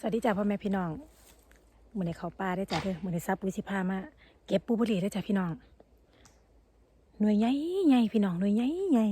สวัสดีจ้าพ่อแม่พี่น้องมือในเขาป่าได้จ้าเด้อมือในซับปุ้ยสิพามาเก็บปูบุหรี่ได้จ้าพี่น้อง หน่วยใหญ่ใหญ่พี่น้องหน่วยใหญ่ใหญ่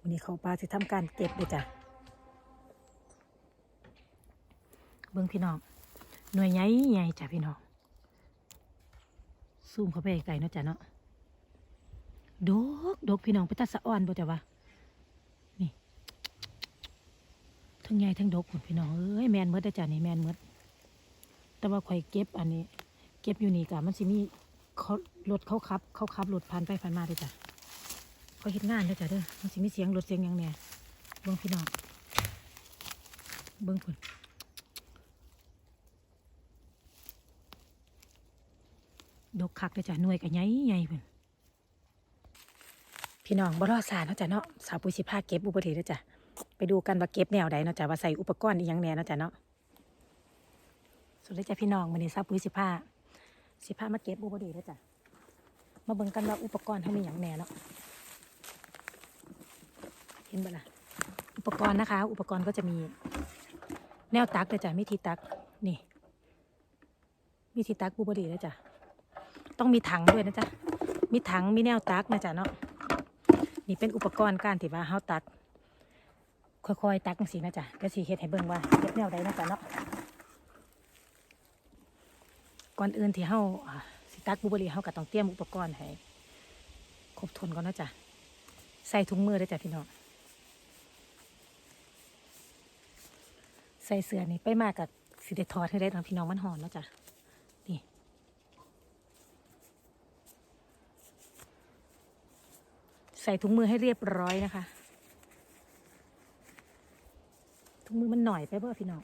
มือในเขาป่าสิทำการเก็บเด้อจ้าเบิ้งพี่น้อง หน่วยใหญ่ใหญ่จ้าพี่น้อง ซูมเข้าไปไกลๆเนาะจ้าเนาะดกดกพี่น้องไปตัดสะอ่อนบ่จ้าวะนี่ ทั้งใหญ่ทั้งดกพุ่นพี่น้องเอ้ยแมนเมดได้อจ้ะนี่แมนเมดแต่ว่าข่อยเก็บอันนี้ เก็บอยู่นี่กะมันสิมีเขารถเขาขับ เขาขับรถผ่านไปผ่านมาเด้จ้ะเขาเฮ็ดงานเด้จ้ะเด้อมันสิมีเสียงรถเสียงยังแหน่เบิ่งพี่น้องเบิ่งพุ่นดกคักเด้จ้ะหน่วยก็ใหญ่ใหญ่พุ่นพี่น้องบ่รอสาเนาะจ้ะเนาะสาวปุ้ยสิพาเก็บอุบัติเหตุเด้จ้ะ ไปดูกันว่าเก็บแนวใดเนาะจ้ะว่าใส่อุปกรณ์อีหยังแน่เนาะจ้ะเนาะสุดเลยจ้ะพี่น้องมื้อนี้ซับปุ๋ยสิพาสิพามาเก็บอุบัติเหตุเด้จ้ะมาเบิ่งกันว่าอุปกรณ์เฮามีหยังแน่เนาะเห็นบ่ล่ะอุปกรณ์นะคะ อุปกรณ์ก็จะมีแนวตักเด้อจ้ะมีทีตักนี่มีทีตักอุบัติเหตุเด้จ้ะต้องมีถังด้วยนะจ๊ะมีถังมีแนวตักนะจ๊ะเนาะนี่เป็นอุปกรณ์การที่ว่าเฮาตัก ค่อยๆ ตักสีนะจ๊ะก็สีเฮ็ดให้เบิ่งว่าเฮ็ดแนวใดนะจ๊ะเนาะก่อนอื่นที่เฮาอ่าสิตักบลูเบรีเฮาก็ต้องเตรียมอุปกรณ์ให้ครบถ้วนก่อนนะจ๊ะใส่ถุงมือด้วยจ้ะพี่น้องใส่เสื้อนี่ไปมากกับสิได้ถอดให้ได้ตอนพี่น้องมันหอนนะจ๊ะนี่ใส่ถุงมือให้เรียบร้อยนะคะ ถุงมือมันหน่อยไปเบ่พี่น้อง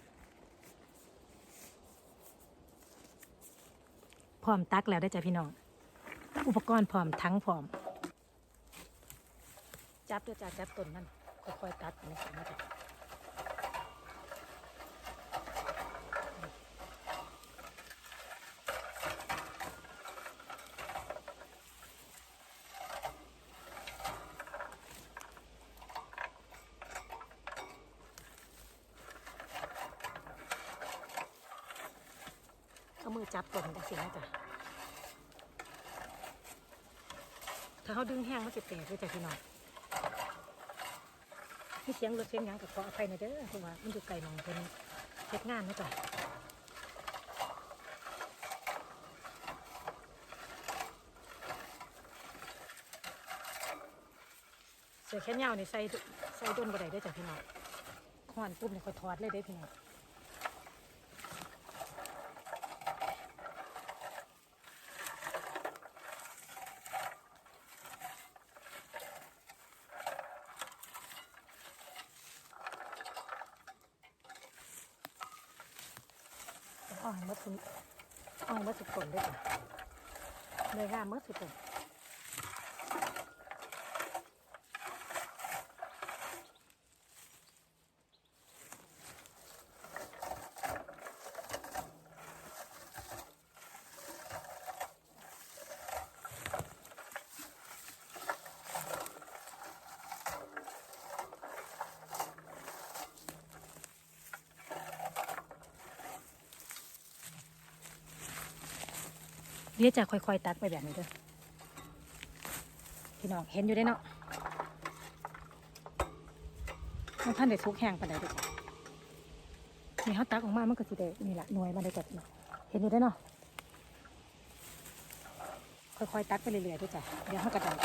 พร้อมตักแล้วได้จ้ะพี่น้อง อุปกรณ์พร้อมทั้งพร้อม จับเด้อจ้าจับต้นนั่นค่อยๆตัดนะจ๊ะ เอามือจับต้นจังสินะจ๊ะถ้าเขาดึงแห้งมันจะแตกเลยจ้ะพี่น้องมีเสียงรถเสียงยังกับขออภัยหน่อยเด้อเพราะว่ามันอยู่ไกลมองเพิ่นเฮ็ดงานนะจ๊ะเสือแขนยาวนี่ใส่ใส่ด้นบ่ได้เด้จ้ะพี่น้องขอนปุ๊บนี่ค่อยถอดเลยเด้พี่น้อง อ้อยมดสุด อ้อยมดสุดผลด้วยจ้ะเลยงามมดสุดผลเดี๋ยวจะค่อยๆตักไปแบบนี้เด้อพี่น้องเห็นอยู่ได้เนาะมันท่านได้ทุกแห้งปานใดเด้อนี่เขาตักออกมามันก็สิได้นี่แหละหน่วยมันได้จัดเนาะเห็นอยู่ได้เนาะค่อยๆตักไปเรื่อยๆด้วยจ้ะเดี๋ยวเขากระดึง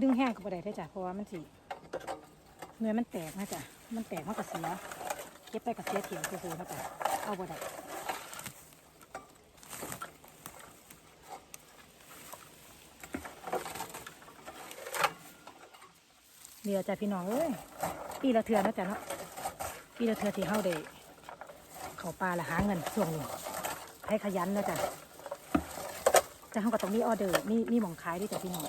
ดึงแห้งก็บ่ได้เด้อจ้ะเพราะว่ามันสิหน่วยมันแตกนะจ้ะมันแตกมันก็เสียเก็บไปก็เสียเถียงซื่อๆนะจ้ะเอาบ่ได้เดี๋ยวจ้ะพี่น้องเอ้ยปีละเทือนะจ้ะเนาะปีละเทือที่เฮาได้เข้าป่าละหาเงินช่วงนี้ให้ขยันนะจ้ะแต่เฮาก็ต้องมีออเดอร์มีมีหม่องขายด้วยจ้ะพี่น้อง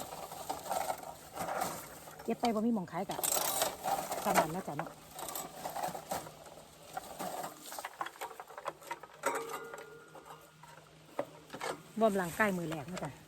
เก็ไปบ่มีหมองขายกัะสำนันแล้วจ้ะเนาะบ่มหลังใกล้มือแหลกนะจ๊ะ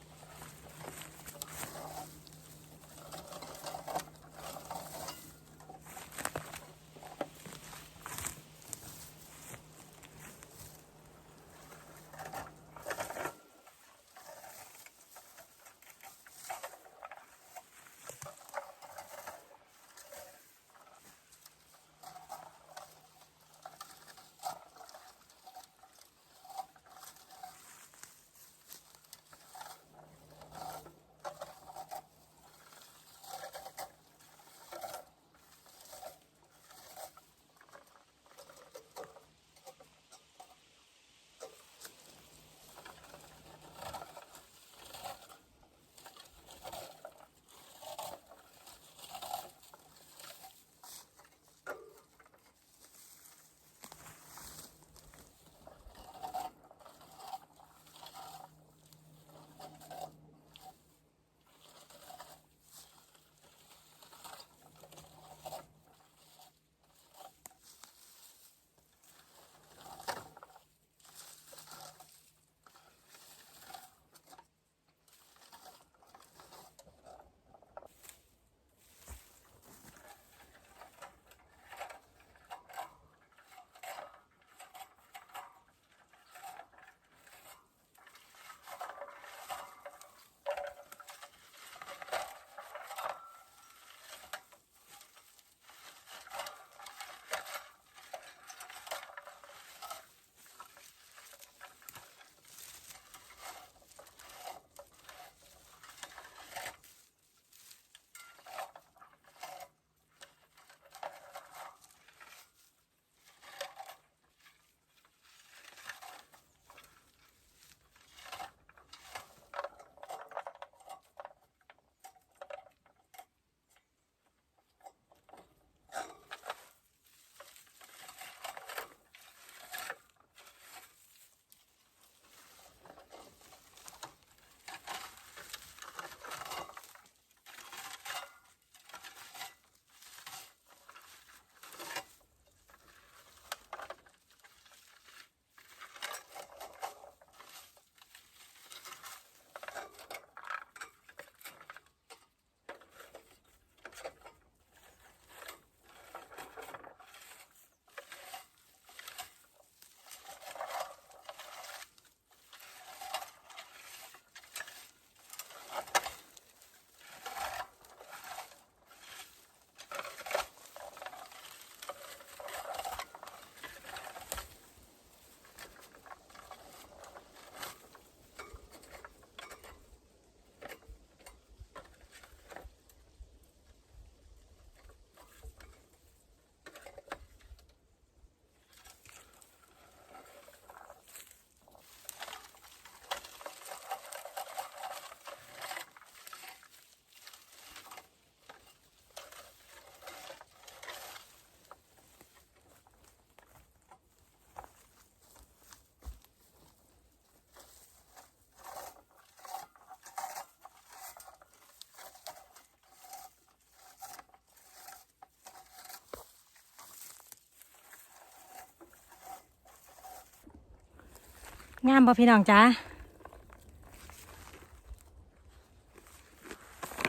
งามบ่พี่น้องจ้า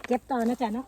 เก็บต่อนะจ๊ะเนาะ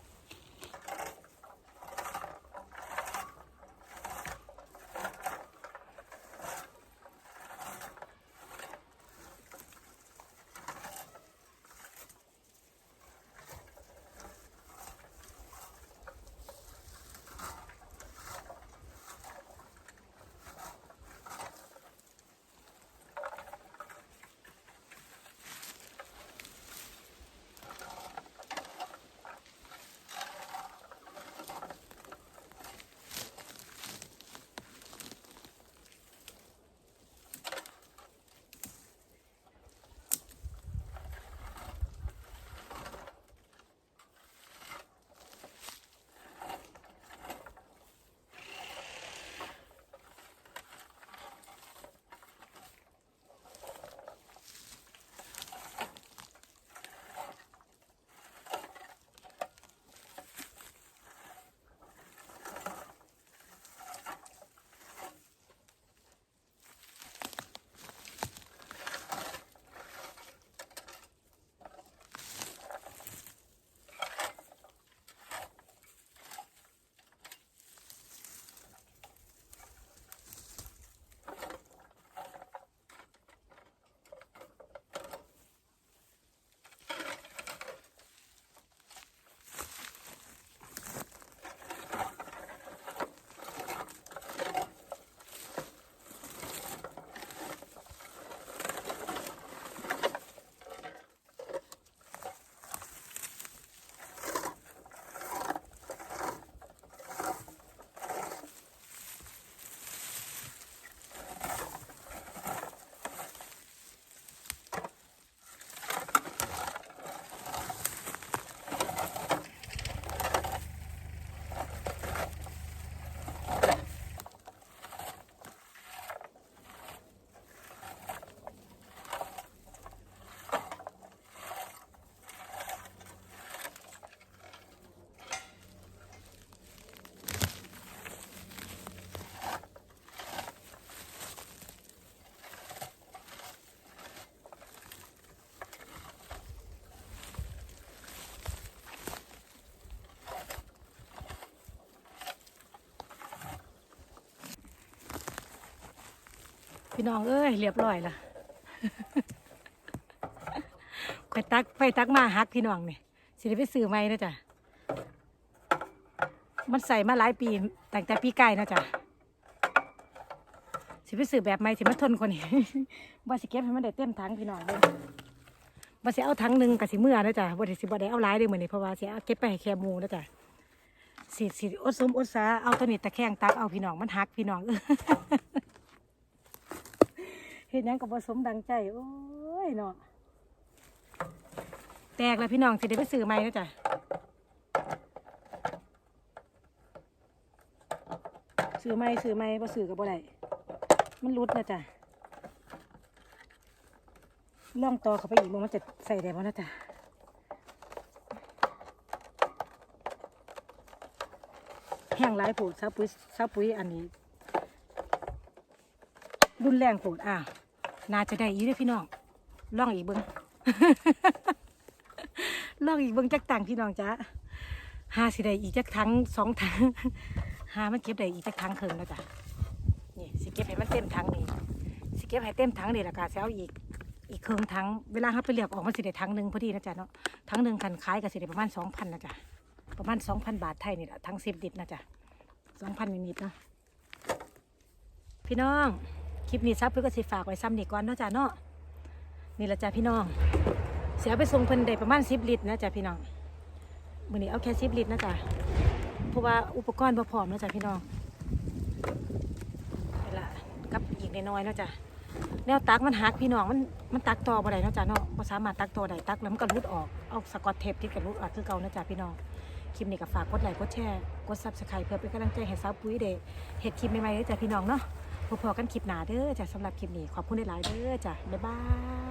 พี่น้องเอ้ยเรียบร้อยละข่อยตักไปตักมาฮักพี่น้องนี่สิได้ไปซื้อใหม่นะจ๊ะมันใส่มาหลายปีแตั้งแต่ปีไก่นะจ๊ะสิไปซื้อแบบใหม่สิมันทนคนนี้บ่สิเก็บให้มันได้เต็มถังพี่น้องเลยบ่สิเอาถังหนึ่งกับสิเมื่อนะจ๊ะบ่ได้สิบ่ได้เอาหลายเด้อมื้อนี้เพราะว่าสิเอาเก็บไปให้แคมู่นะจ๊ะสิสิอดซุมอดสาเอาตัวนี้ตะแคงตักเอาพี่น้องมันหักพี่น้อง เฮ็ดหยังก็บ่สมดังใจ โอ้ยเนาะแตกแล้วพี่น้องสิได้ไปซื้อใหม่นะจ๊ะซื้อใหม่ซื้อใหม่บ่ซื้อก็บ่ได้มันรุดนะจ๊ะล่องต่อเข้าไปอีกมันจะใส่ได้บ่นะจ๊ะแห้งหลายปูดซาปุ๋ยซาปุ๋ยอันนี้ รุนแรงโผดอะ น่าจะได้อีกเด้อพี่น้องลองอีกเบิ้งลองอีกเบิ้งจักตังพี่น้องจ้าหาสิได้อีกจักทั้งสองถังหามันเก็บได้อีกจักทั้งครึ่งแล้วจ้ะนี่สิเก็บให้มันเต็มถังนี่สิเก็บให้เต็มถังนี่ละกะสิเอาอีกอีกครึ่งถังเวลาเขาไปเลือกออกมันสิได้ถังหนึ่งพอดีนะจ๊ะเนาะถังหนึ่งคันขายก็สิได้ประมาณสองพันนะจ๊ะประมาณสองพันบาทไทยนี่แหละทั้งสิบดิบนะจ๊ะสองพันนิดๆเนาะพี่น้อง ลิปนี้ซับเพื่อก็สิฝากไว้ซ้ำนี่ก่อนเนาะจ้ะเนาะนี่ละจ้ะพี่น้อง เสียไปส่งเพิ่นได้ประมาณสิบลิตรนะจ้ะพี่น้องมื้อนี้เอาแค่สิบลิตรนะจ้ะเพราะว่าอุปกรณ์บ่พร้อมนะจ้ะพี่น้องนี่ละกับอีกน้อยๆเนาะจ้ะแนวตักมันหักพี่น้องมันมันตักต่อบ่ได้เนาะจ้ะเนาะบ่สามารถตักต่อได้ตักแล้วมันก็รุดออกเอาสกอตเทปติดกับรุดออกคือเก่าเนาะจ้ะพี่น้องคลิปนี้ก็ฝากกดไลค์กดแชร์กด Subscribe เพื่อเป็นกำลังใจให้สาวปุ้ยได้เฮ็ดคลิปใหม่ๆเด้อจ้ะพี่น้องเนาะ พอๆกันคลิปหนาเด้อจ้ะสำหรับคลิปนี้ ขอบคุณหลายๆเด้อจ้ะบ๊ายบาย